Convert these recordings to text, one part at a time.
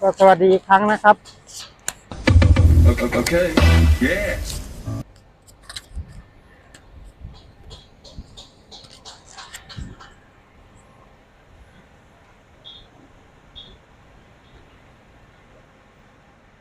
ก็สวัสดีอีกครั้งนะครับ Okay. Yeah.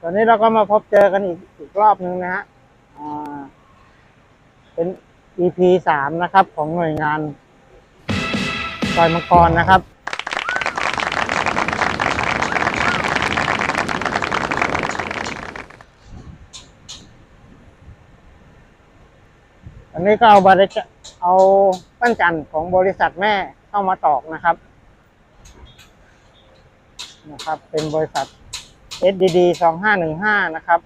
ตอนนี้เราก็มาพบเจอกันอีกอีกรอบหนึ่งนะฮะอ่าเป็น EP สามนะครับ ของหน่วยงานซอยมังกรนะครับ อันนี้ก็เอาบริเอาปั้นจันทร์ของบริษัทแม่เข้ามาตอกนะครับ นะครับ เป็นบริษัท SDD สองห้าหนึ่งห้านะครับ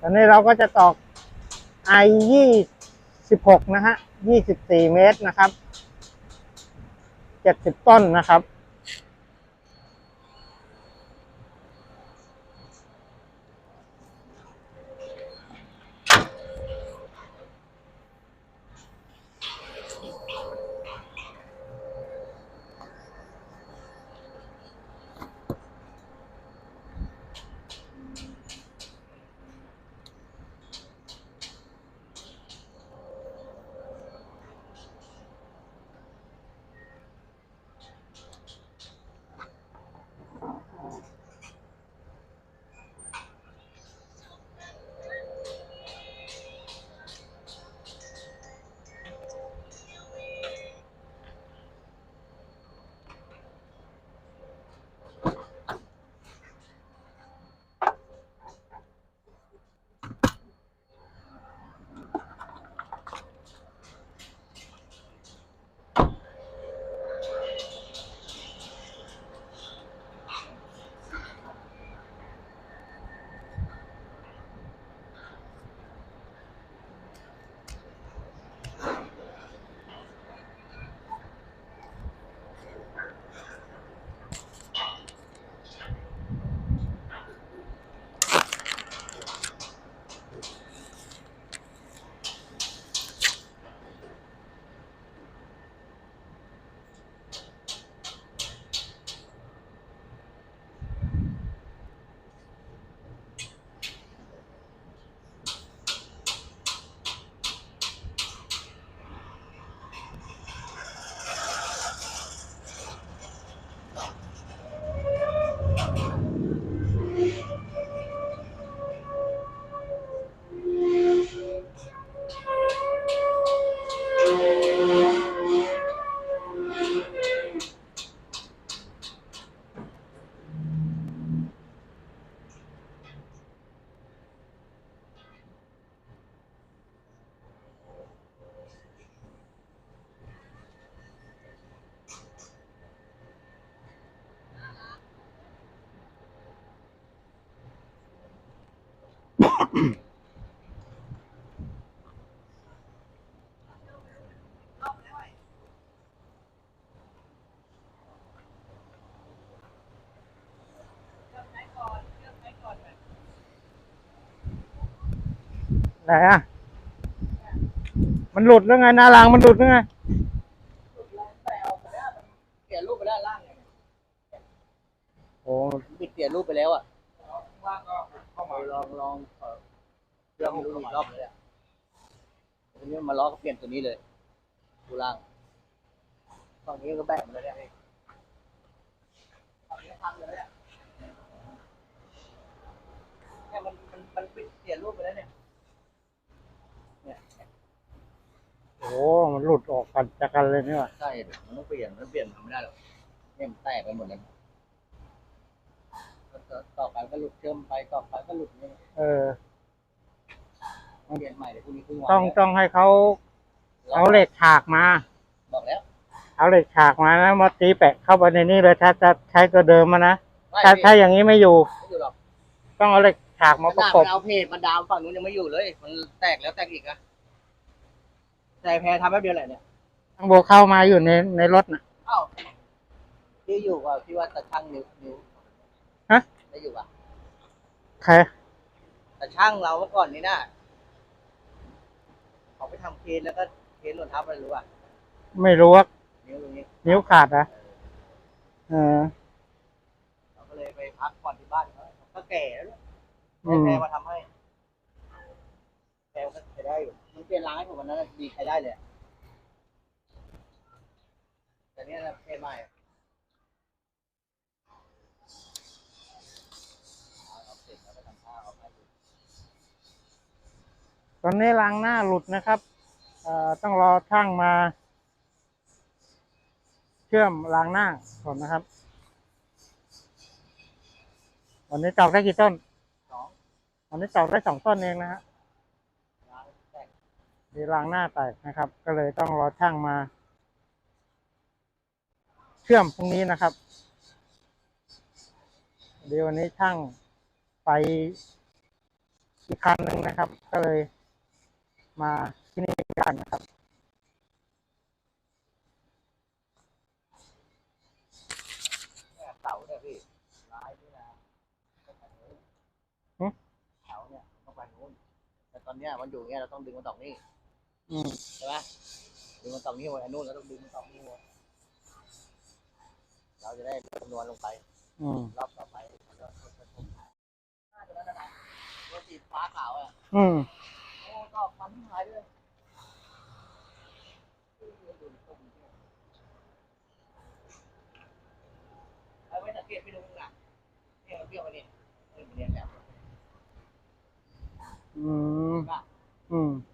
ตอนนี้เราก็จะตอก I ยี่สิบหกนะฮะยี่สิบสี่เมตรนะครับเจ็ดสิบต้นนะครับ ไหนอะ มันหลุดแล้วไงหน้ารางมันหลุดแล้วไงเปลี่ยนรูปไปแล้วล่างเนี่ยโอ้ปิดเปลี่ยนรูปไปแล้วอะลองลองเออลองดูอีกรอบเลยอะทีนี้มาล้อก็เปลี่ยนตัวนี้เลยดูล่างฝั่งนี้ก็แบกมาแล้วเนี่ยฝั่งนี้พังเลยเนี่ยเนี่ยมันมันมันปิดเปลี่ยนรูปไปแล้วเนี่ย หมันหลุดออกกันจากกันเลยนี่หว่าใช่มันต้องเปลี่ยนมันเปลี่ยนทำไม่ได้หรอกเนี่ยมันแตกไปหมดเลยต่อไปก็หลุดเชื่อมไปต่อไปก็หลุดเนี่ยเออเปลี่ยนใหม่เดี๋ยวพรุ่งนี้ครึ่งวันต้องแล้วต้องให้เขาเอาเหล็กฉากมา บอกแล้วเอาเหล็กฉากมานะมาตีแปะเข้าไปในนี้เลยถ้าจะใช้ตัวเดิมมานะไม่ถ้าพี่ถ้าอย่างนี้ไม่อยู่ ไม่อยู่หรอกต้องเอาเหล็กฉากมาขประนาดกมับนเอาเพจมาดามฝั่งนู้นยังไม่อยู่เลย มันแตกแล้วแตกอีกอะ แต่แพ้ทำแป๊บเดียวแหละเนี่ยทางโบเข้ามาอยู่ในในรถนะเอ้าที่อยู่ว่าพี่ว่าตะช่างนิ้วนิ้วฮะ ได้อยู่ป่ะใครตะช่างเราเมื่อก่อนนี่นะเขาไปทำเคสแล้วก็เคสหล่นทับอะไรรู้ป่ะไม่รู้ว่านิ้วตรงนี้นิ้วขาดเหรอะเออ เราก็เลยไปพักผ่อนที่บ้านเขาก็แก่แล้วด้วยอืให้มแกมาทำให้แกก็ใช้ได้อยู่ มันเปลี่ยนร้านให้ผมวันนั้นนะดีใช้ได้เลยอะแต่เนี้ยนะเพศใหม่อะเอาเสร็จแล้วไปทำข้าวเอาให้ดูตอนนี้รางหน้าหลุดนะครับเอ่อต้องรอช่างมา เชื่อมรางหน้าก่อนนะครับ วันนี้ตอกได้กี่ต้น สอง วันนี้ตอกได้สองต้นเองนะฮะร้านแตก มีรางหน้าแตกนะครับ ก็เลยต้องรอช่างมา เชื่อมพรุ่งนี้นะครับ เดี๋ยววันนี้ช่างไปอีกคันหนึ่งนะครับ ก็เลยมาที่นี่กันนะครับเนี่ยเสาเนี่ยพี่ร้ายด้วยนะต้องไปนู้นหึเสาเนี่ยต้องไปนู้นแต่ตอนเนี้ยมันอยู่อย่างเงี้ยเราต้องดึงมันตอกนี่ อืมใช่ไหมดึงมันตอกนี่ไว้อันนู้นแล้วต้องดึงมันตอกนี่ไว้เราจะได้คำนวณลงไปอืมรอบต่อไปมันก็จะถูกน่าจะนั้นนะนะตัวสีฟ้าขาวอะอืมโอ้ก็ฟันหายเลยเอาไว้สังเกตไปดูมึงอะเนี่ยมันเบี้ยวไปนี่นี่มันเรียนแบบอืมว่าอืมมันเบี้ยวปุ๊บ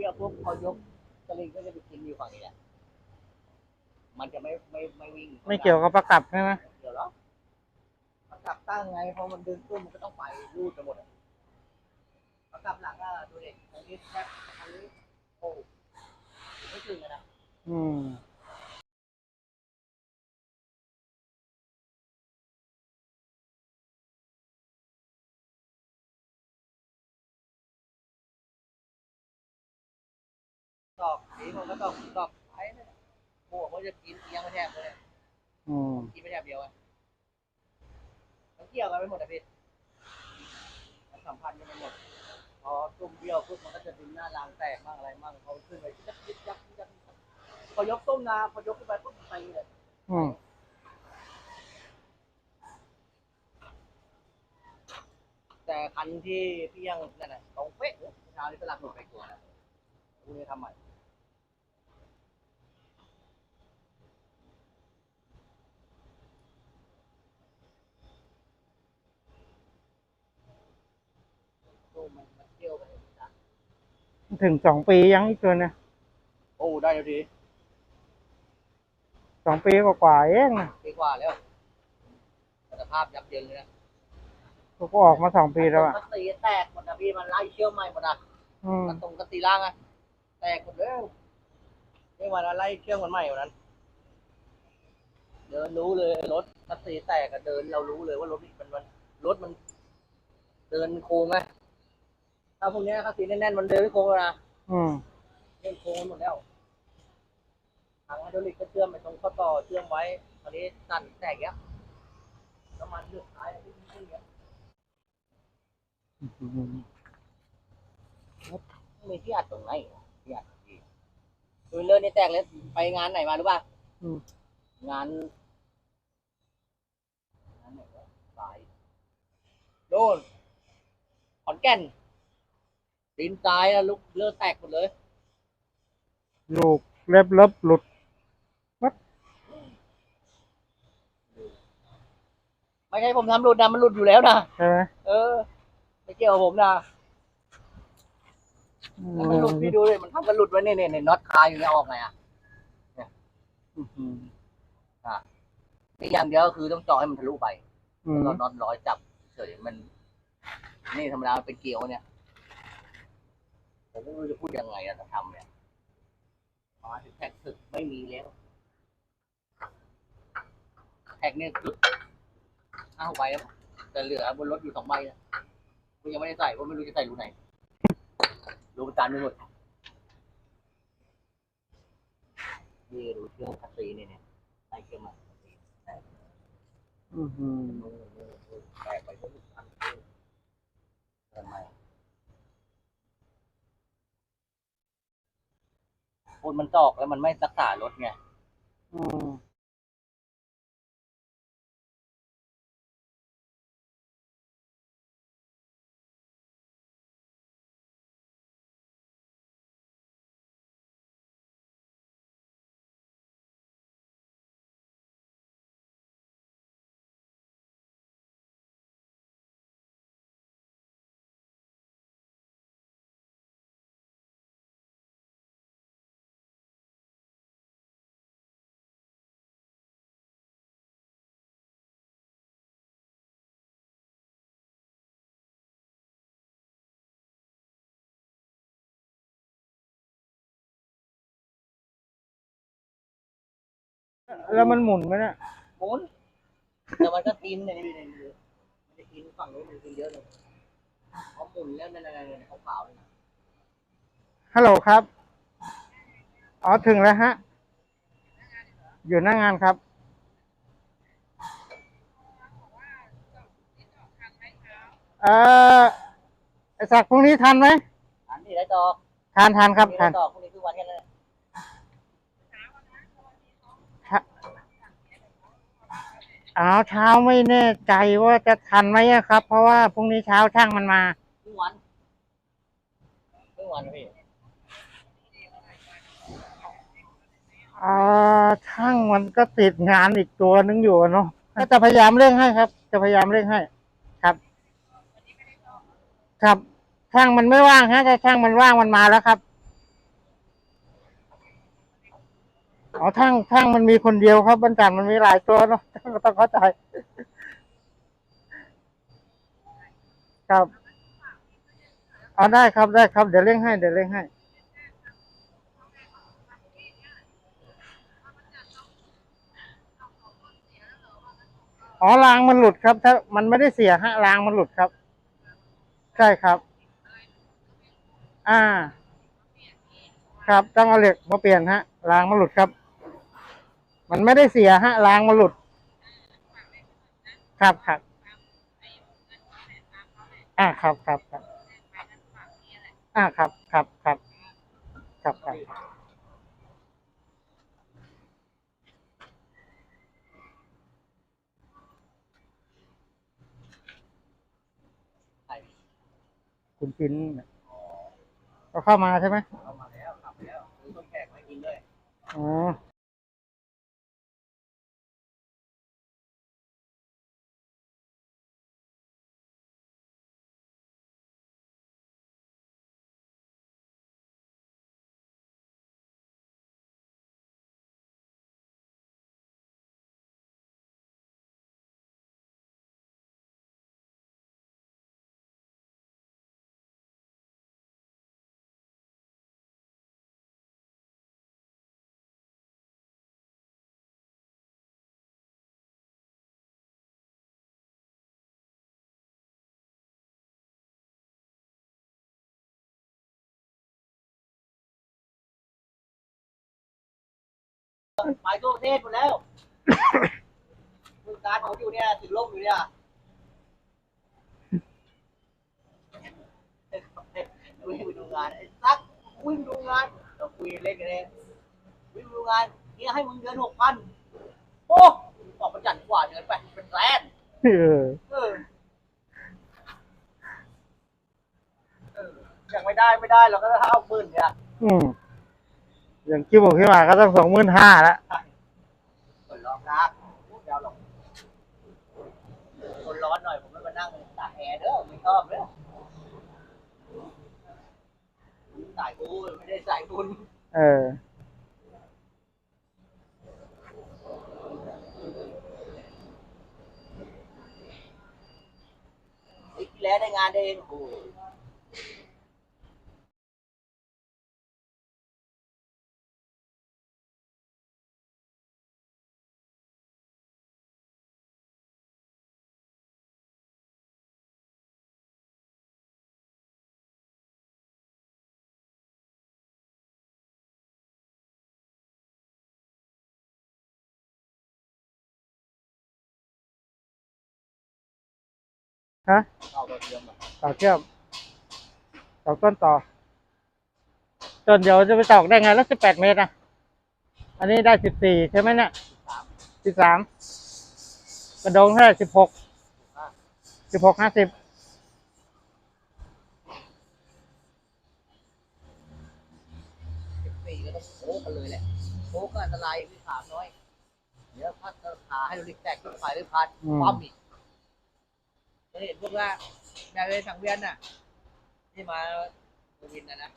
พอมันเบี้ยวปุ๊บพอยกสลิงก็จะไปกินอยู่ฝั่งนี้แหละมันจะไม่ไม่ไม่วิ่งไม่เกี่ยวกับประกับใช่ไหมเกี่ยวหรอกมันกลับตั้งไงพอมันดึงปุ๊บมันก็ต้องไปรูดไปหมดอะมันกลับหลังอะดูเด็กอันนี้แทบอันนี้โอ้ไม่ถึงอะนะอืม สีมันก็ดอกดอกไอ้เนี่ยโอ้โหมันจะกินเอียงไม่แทบเลยอืมกินไม่แทบเดียวอะมันเกี่ยวกันไปหมดอะพี่มันสัมพันธ์กันไปหมดพอตุ้มเบี้ยวปุ๊บมันก็จะดึงหน้ารางแตกบ้างอะไรบ้างเขาขึ้นไปยักยักยักยักยักพอยกต้มนาพอยกขึ้นไปปุ๊บไปเลยอืมแต่คันที่พี่ยังนั่นน่ะตรงเป๊ะเช้านี้สลักหลุดไปตัวนะพรุ่งนี้ทำใหม่ ตุ้มมันมันเที่ยวไปเลยนะถึงสองปียังอีกเกินนะโอ้ได้แล้วทีสองปีกว่าๆเองปีกว่าแล้วสภาพยับเยินเลยนะก็ออกมาสองปีแล้วอะมันตีแตกหมดนะพี่มันไล่เชื่อมใหม่หมดอะอืมมันตรงกระตีล่างอะแตกหมดเลยนี่วันนั้นไล่เชื่อมมันใหม่วันนั้น เดินรู้เลยรถกระตีแตกอะเดินเรารู้เลยว่ารถมันมันรถมัน เดินโค้งไง ถ้าพวกเนี้ยกระตีแน่นๆมันเดินไม่โค้งแล้วนะอืมเดินโค้งหมดแล้วทางไฮดรอลิกก็เชื่อมไปตรงข้อต่อเชื่อมไว้ตอนนี้สั่นแตกเงี้ยน้ำมันเลือดท้ายอะที่ที่เงี้ยอืมมีที่อัดตรงไหนอะที่อัดดีดูเลื่อนนี่แตกเลยไปงานไหนมารู้ป่ะอืมงานงานไหนวะสายโน่นขอนแก่น ตีนตายแล้วลุกเลือดแตกหมดเลย ลูกเล็บเล็บหลุด ไม่ใช่ผมทำหลุดนะมันหลุดอยู่แล้วนะใช่ไหมเออ ไม่เกี่ยวกับผมนะอืแล้วมันหลุดพี่ดูเลยมันทำมันหลุดไว้เนี่ยเนี่ยเนี่ยน็อตคาอยู่เนี่ยออกไงอะอืมอีกอย่างเดียวก็คือต้องเจาะให้มันทะลุไปอืมแล้วน็อตร้อยจับเฉยมัน นี่ธรรมดามันเป็นเกลียวเนี่ย ผมไม่รู้จะพูดยังไงอะจะทำเนี่ยมาถึงแท็กสึกไม่มีแล้วแท็กเนี่ยคือห้าใบแล้วแต่เหลือบนรถอยู่สองใบอะกูยังไม่ได้ใส่เพราะไม่รู้จะใส่รูไหนรูประจานไม่หมดนี่รูเชื่อมคัสซีเนี่ยเนี่ยใส่เชื่อมมาอืมแตกไปก็ทุกอันเดินมา คนมันตอกแล้วมันไม่รักษารถไง อืม แล้วมันหมุนไหมเนี่ยหมุนแต่มันก็กินเนี่ยนี่นี่มันจะกินฝั่งนู้นมันกินเยอะเลยพอหมุนแล้วนั่นนั่นนั่นขาวๆเลยนะฮัลโหลครับ อ๋อถึงแล้วฮะ อยู่หน้างานครับเอ่อไอศักดิ์พรุ่งนี้ทันไหมอันนี้ได้ตอกทานทานครับพทานนี้ได้ตอกพรุ่งนี้คือวันแค่นั้นแหละ อ๋อเช้าไม่แน่ใจว่าจะทันไหมอะครับ เพราะว่าพรุ่งนี้เช้าช่างมันมาครึ่งวันครึ่งวันนะพี่อ่าช่างมันก็ติดงานอีกตัวนึงอยู่อะเนาะก็จะพยายามเร่งให้ครับ จะพยายามเร่งให้ ครับ ครับช่างมันไม่ว่างฮะถ้าช่างมันว่างมันมาแล้วครับ อ๋อช่างช่างมันมีคนเดียวครับบรรจันมันมีหลายตัวเนาะก็ต้องเข้าใจ ครับเอาได้ครับได้ครับ เดี๋ยวเร่งให้เดี๋ยวเร่งให้ อ๋อรางมันหลุดครับ ถ้ามันไม่ได้เสียฮะรางมันหลุดครับ ใช่ครับ อ่า ครับต้องเอาเหล็กมาเปลี่ยนฮะรางมันหลุดครับ มันไม่ได้เสียฮะรางมันหลุด ครับครับอ่าครับครับครับอ่าครับครับครับครับครับใช่คุณปินเนี่ยก็เข้ามาใช่ไหมเอามาแล้วขับแล้วซื้อต้มแขกมาให้กินด้วยอ๋อ ไปทั่วประเทศหมดแล้วมือการของอยู่เนี่ยถึงล่มอยู่เนี่ยวิ่งไปดูงานไอ้ซักวิ่งดูงานเราคุยเล่นกันเองวิ่งดูงานเนี่ยให้มึงเดือนหกพันโอ้ออกประจันกว่าเดือนไปเป็นแสนเออเออเออยังไม่ได้ไม่ได้เราก็เอาหมื่นเนี่ย อืม อย่างคิวบอกพี่หมาก็ต้องสองหมื่นห้าละคนร้องรักพูดยาวหรอกคนร้อนหน่อยผมไม่มานั่งตากแอร์เด้อไม่ชอบเด้อสายกูไม่ได้สายคุณเอออีกที่แล้วได้งานเองโอ้ โหเอาตัวเทียมอะต่อเชื่อมต่อต้นต่อต้นเดียวจะไปตอกได้ไงแล้วสิบแปดเมตรอะ อันนี้ได้สิบสี่ใช่ไหมเนี่ยสามสิบสามกระโดงเท่าไหร่สิบหกห้าสิบหกห้าสิบสิบสี่ก็ต้องโค้งกันเลยแหละโค้งก็อันตรายที่ขาน้อย เดี๋ยวพัดขาให้เราลิกแตกขึ้นไปหรือพัดความอีก จะเห็นพวกว่าแนวเวนสังเวียนน่ะ ที่มาเวินนะนะ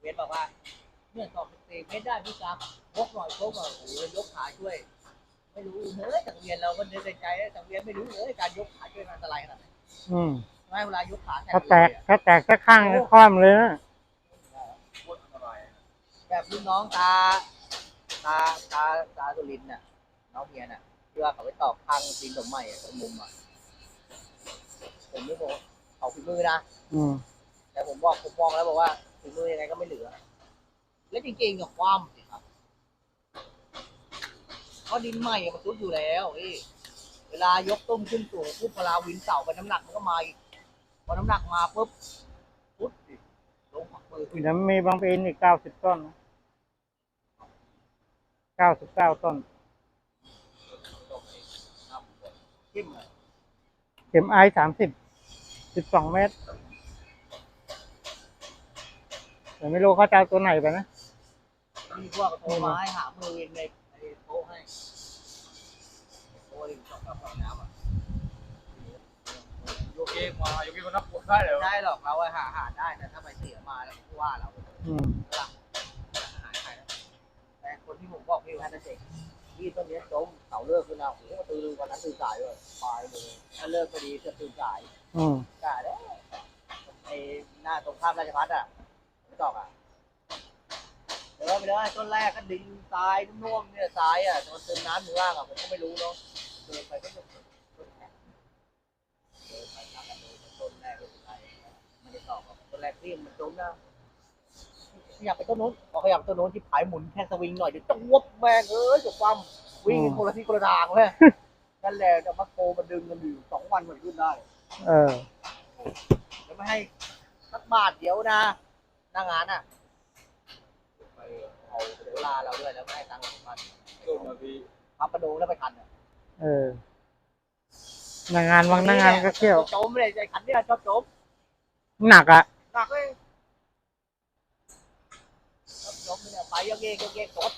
เวียนบอกว่าเมื่อสองสิบสี่เมตรได้พี่จับยกหน่อยยกหน่อยโอ้โหยกขาช่วย ไม่รู้เฮ้ยสังเวียนเราก็นึกในใจสังเวียนไม่รู้เลยการยกขาช่วยมันอันตรายขนาดไหนอืมไม่เวลายกขาถ้าแตกถ้าแตกสักข้างก็คว่ำเลยนะแบบรุ่นน้องตาตาตาตาตุลินน่ะ น้องเมียน่ะที่ว่าเขาไปตอกทางตีนสมใหม่อะตรงมุมอะ ผมไม่บอกเขาฝีมือนะ อืมแต่ผมบอกผมมองแล้วบอกว่าฝีมือยังไงก็ไม่เหลือ แล้วจริงๆกับความสิครับเพราะดินใหม่อะมันซุดอยู่แล้วเอ้ยเวลายกต้มขึ้นสูงปุ๊บเวลาวินเสาไปน้ำหนักมันก็มาอีกพอน้ำหนักมาปุ๊บปุ๊บสิลงผักมือเดี๋ยวมีบางปีนอีกเก้าสิบต้นเก้าสิบเก้าต้นจิ้มเลย เข็มไอสามสิบสิบสองเมตรแต่ไม่รู้เขาจะเอาตัวไหนไปนะมีพวกโทรมาให้หามือวินในในโต๊ะให้โอ้ยสองกับสองน้ำอะโยเกมาโยเกก็นับปวดได้เลยได้หรอกเราอะหาหาได้นะถ้าไปเสียมาแล้วผู้ว่าเราอืมหลักหายไปแล้วแต่คนที่ผมบอกพี่ว่านั่นเอง ที่ต้นเนี้ยจมเสาเลิกขึ้นแล้วโอ้โหตื่นวันนั้นตื่นสายเลยตายเลยถ้าเลิกพอดีจะตื่นสายอืมกล้าได้ไอ้หน้าตรงข้ามราชพัฒน์อะไม่ตอกอะเดี๋ยวไปเลยต้นแรกก็ดินทรายนุ่มๆเนี่ยทรายอะแต่มันเติมน้ำอยู่ล่างอะผมก็ไม่รู้เนาะเดินไปก็จะต้นแรกเดินไปทางกันเลยต้นแรกก็เป็นไรไม่ได้ตอกหรอกต้นแรกที่มันจมนะ ขยับไปต้นโน้นพอขยับไปต้นโน้นที่ผายหมุนแค่สวิงหน่อยเดี๋ยวจะวบแม่งเอ้ยจะความวิ่งกันคนละที่คนละทางเลยนั่นแหละจะมาโกมาดึงกันอยู่สองวันมันขึ้นได้ เออจะไม่ให้สักบาทเดียวนะหน้างานอะไปเอาเวลาเราด้วยแล้วไม่ให้ตังค์มันต้นมาพี่พับกระโดงแล้วไปคันอะเออหนางานบางหนางานก็เที่ยวโจมเลยใจคันเนี่ยชอบโจมหนักอะหนักเลยชอบโจมเนี่ย ไปยังเงี้ยยังเงี้ยกด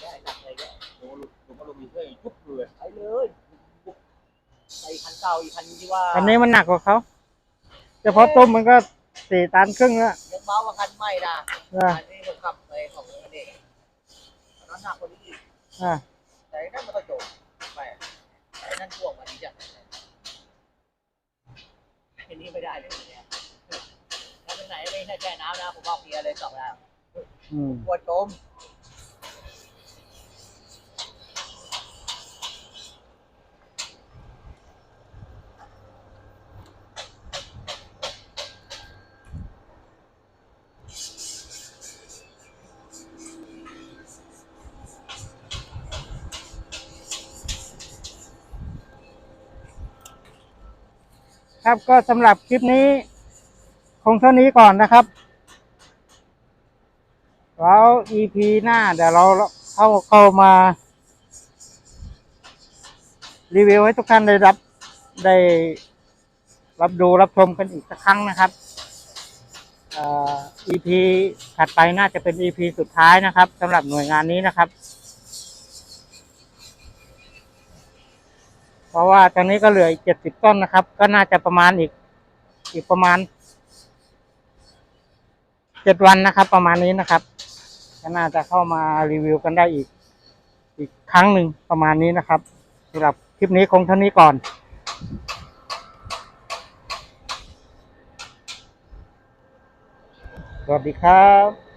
เนี่ยหนักเลยเนี่ยโอ้ลูกผมก็ลงมีเพื่อนยุบเลยไปเลยไอ้คันเก่าอีกคันที่ว่าอันนี้มันหนักกว่าเขาเฉพาะต้มมันก็สี่ตันครึ่งแล้วยังเบากว่าคันใหม่นะอ่าอันนี้ผมขับไปของเด็กอันนั้นหนักกว่านี้อีกอ่าแต่ไอ้นั่นมันก็โจมไปไอ้นั่นพวกมันจะไอ้นี่ไม่ได้เลยเนี่ยแล้วเป็นไหนไม่ใช่แช่น้ำนะผมบอกเพียเลยสองแล้ว อืม ปวดจมครับก็สำหรับคลิปนี้ คงเท่านี้ก่อนนะครับแล้ว EP หน้าเดี๋ยวเราเข้าเข้ามา รีวิวให้ทุกท่านได้รับได้รับดูรับชมกันอีกสักครั้งนะครับอ EP ถัดไปน่าจะเป็น EP สุดท้ายนะครับสำหรับหน่วยงานนี้นะครับ เพราะว่าตอนนี้ก็เหลืออีกเจ็ดสิบต้นนะครับ ก็น่าจะประมาณอีก อีกประมาณเจ็ดวันนะครับ ประมาณนี้นะครับ ก็น่าจะเข้ามารีวิวกันได้อีก อีกครั้งหนึ่งประมาณนี้นะครับสำหรับคลิปนี้คงเท่านี้ก่อนสวัสดีครับ